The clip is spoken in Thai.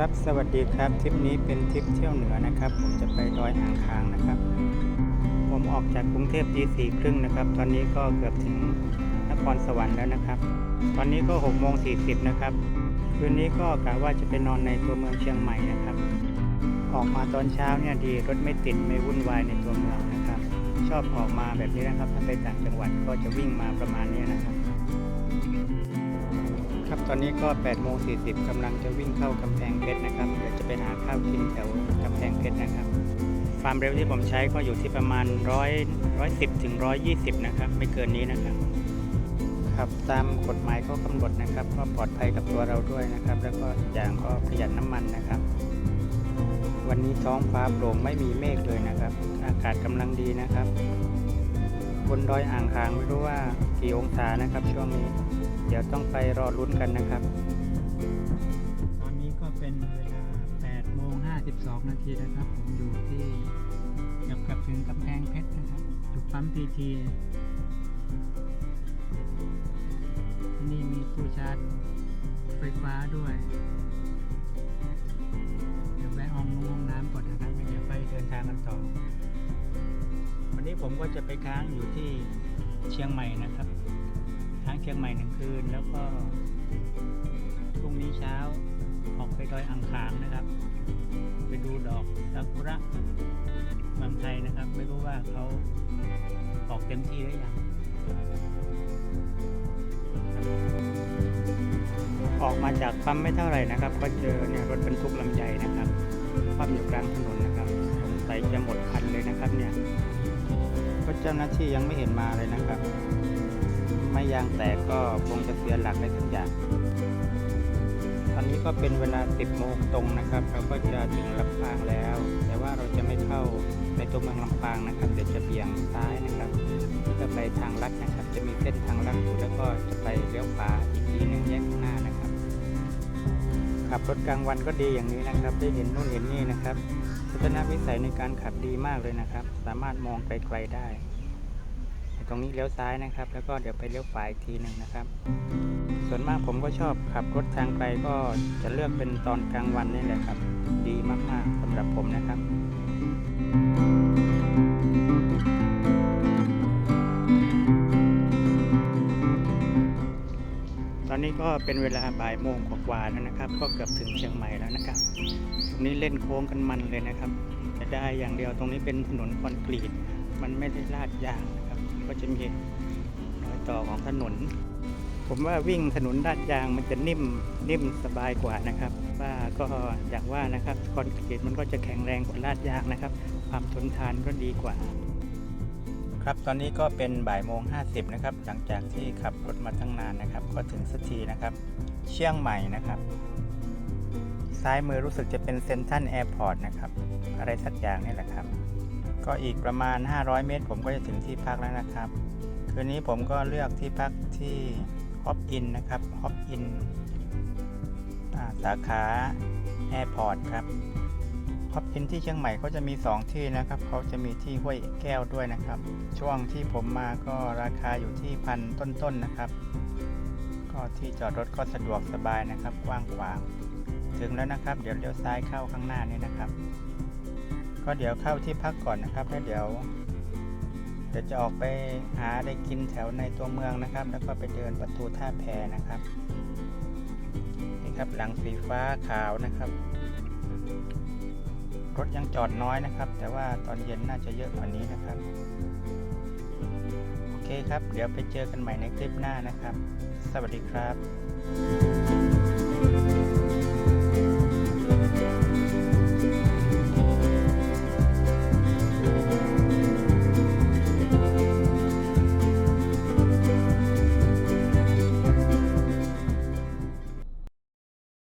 ครับสวัสดีครับทริปนี้เป็นทริปเที่ยวเหนือนะครับ ผมจะไปดอยอ่างขางนะครับ ผมออกจากกรุงเทพตีสี่ครึ่งนะครับ ตอนนี้ก็เกือบถึงนครสวรรค์แล้วนะครับ ตอนนี้ก็หกโมงสี่สิบนะครับคืนนี้ก็กะว่าจะไปนอนในตัวเมืองเชียงใหม่นะครับ ออกมาตอนเช้าเนี่ยดีรถไม่ติดไม่วุ่นวายในตัวเมืองนะครับ ชอบออกมาแบบนี้นะครับถ้าไปต่างจังหวัดก็จะวิ่งมาประมาณนี้นะครับ ครับตอนนี้ก็8โมง40กำลังจะวิ่งเข้ากำแพงเพชรนะครับเดี๋ยวจะไปหาข้าวกินแถวกำแพงเพชรนะครับ ความเร็วที่ผมใช้ก็อยู่ที่ประมาณ 100 110ถึง120 นะครับ ไม่เกินนี้นะครับครับตามกฎหมายเขากำหนดนะครับ ก็ปลอดภัยกับตัวเราด้วยนะครับ แล้วก็อีกอย่างก็ประหยัดน้ำมันนะครับ วันนี้ท้องฟ้าโปร่งไม่มีเมฆเลยนะครับ อากาศกำลังดีนะครับ บนดอยอ่างขางไม่รู้ว่ากี่องศานะครับช่วงนี้ เดี๋ยวต้องไปรอลุ้นกันนะครับ ตอนนี้ก็เป็นเวลา8โมง52 นาทีนะครับ ผมอยู่ที่กับกับถึงกำแพงเพชรนะครับอยู่ปั๊มพีทีที่นี่มีตู้ชาร์จไฟฟ้าด้วย เดี๋ยวแวะห้องน้ำน้ำก่อนนะครับเดี๋ยวไปเดินทางกันต่อ วันนี้ผมก็จะไปค้างอยู่ที่เชียงใหม่นะครับ ค้างเชียงใหม่หนึ่งคืน แล้วก็พรุ่งนี้เช้าออกไปดอยอ่างขางนะครับ ไปดูดอกซากุระเมืองไทยนะครับ ไม่รู้ว่าเขาออกเต็มที่หรือยังออกมาจากปั๊มไม่เท่าไหร่นะครับ ก็เจอเนี่ยรถบรรทุกลำใหญ่นะครับคว่ำอยู่กลางถนนนะครับสงสัยจะหมดคันเลยนะครับเนี่ยก็เจ้าหน้าที่ยังไม่เห็นมาเลยนะครับ ไม่ยางแตกก็คงจะเสียหลักในทุกอย่างตอนนี้ก็เป็นเวลา 10 โมงตรงนะครับ เราก็จะถึงลำปางแล้ว แต่ว่าเราจะไม่เข้าในตัวเมืองลำปางนะครับเดี๋ยวจะเบี่ยงซ้ายนะครับเพื่อไปทางลัดนะครับ จะมีเส้นทางลัดอยู่แล้วก็จะไปเลี้ยวขวาอีกทีหนึ่งแยกข้างหน้านะครับ ขับรถกลางวันก็ดีอย่างนี้นะครับ ได้เห็นนู่นเห็นนี่นะครับทัศนวิสัยในการขับดีมากเลยนะครับ สามารถมองไกลๆได้ ตรงนี้เลี้ยวซ้ายนะครับ แล้วก็เดี๋ยวไปเลี้ยวขวาอีกทีหนึ่งนะครับ ส่วนมากผมก็ชอบขับรถทางไกลก็จะเลือกเป็นตอนกลางวันนี่แหละครับ ดีมากๆสำหรับผมนะครับตอนนี้ก็เป็นเวลาบ่ายโมงกว่าๆแล้วนะครับ ก็เกือบถึงเชียงใหม่แล้วนะครับ ตรงนี้เล่นโค้งกันมันเลยนะครับ จะได้อย่างเดียวตรงนี้เป็นถนนคอนกรีต มันไม่ได้ลาดยาง นะครับ ก็จะมีรอยต่อของถนน ผมว่าวิ่งถนนลาดยางมันจะนิ่มนิ่มสบายกว่านะครับ ว่าก็อย่างว่านะครับคอนกรีตมันก็จะแข็งแรงกว่าลาดยางนะครับ ความทนทานก็ดีกว่า ครับตอนนี้ก็เป็นบ่ายโมงห้าสิบนะครับ หลังจากที่ขับรถมาตั้งนานนะครับ ก็ถึงสักทีนะครับ เชียงใหม่นะครับซ้ายมือรู้สึกจะเป็นเซนทันแอร์พอร์ตนะครับ อะไรสักอย่างนี่แหละครับ ก็อีกประมาณ 500 เมตร ผมก็จะถึงที่พักแล้วนะครับ คืนนี้ผมก็เลือกที่พักที่ฮอปอินนะครับฮอปอินสาขาแอร์พอร์ตครับฮอปอินที่เชียงใหม่เขาจะมี 2 ที่นะครับเขาจะมีที่ห้วยแก้วด้วยนะครับ ช่วงที่ผมมาก็ราคาอยู่ที่พันต้นๆนนะครับ ก็ที่จอดรถก็สะดวกสบายนะครับ กว้างขวาง ถึงแล้วนะครับ เดี๋ยวเลี้ยวซ้ายเข้าข้างหน้านี่นะครับ ก็เดี๋ยวเข้าที่พักก่อนนะครับแล้วเดี๋ยว เดี๋ยวจะออกไปหาได้กินแถวในตัวเมืองนะครับ แล้วก็ไปเดินประตูท่าแพนะครับนี่ครับหลังสีฟ้าขาวนะครับ รถยังจอดน้อยนะครับ แต่ว่าตอนเย็นน่าจะเยอะกว่านี้นะครับโอเคครับ เดี๋ยวไปเจอกันใหม่ในคลิปหน้านะครับ สวัสดีครับ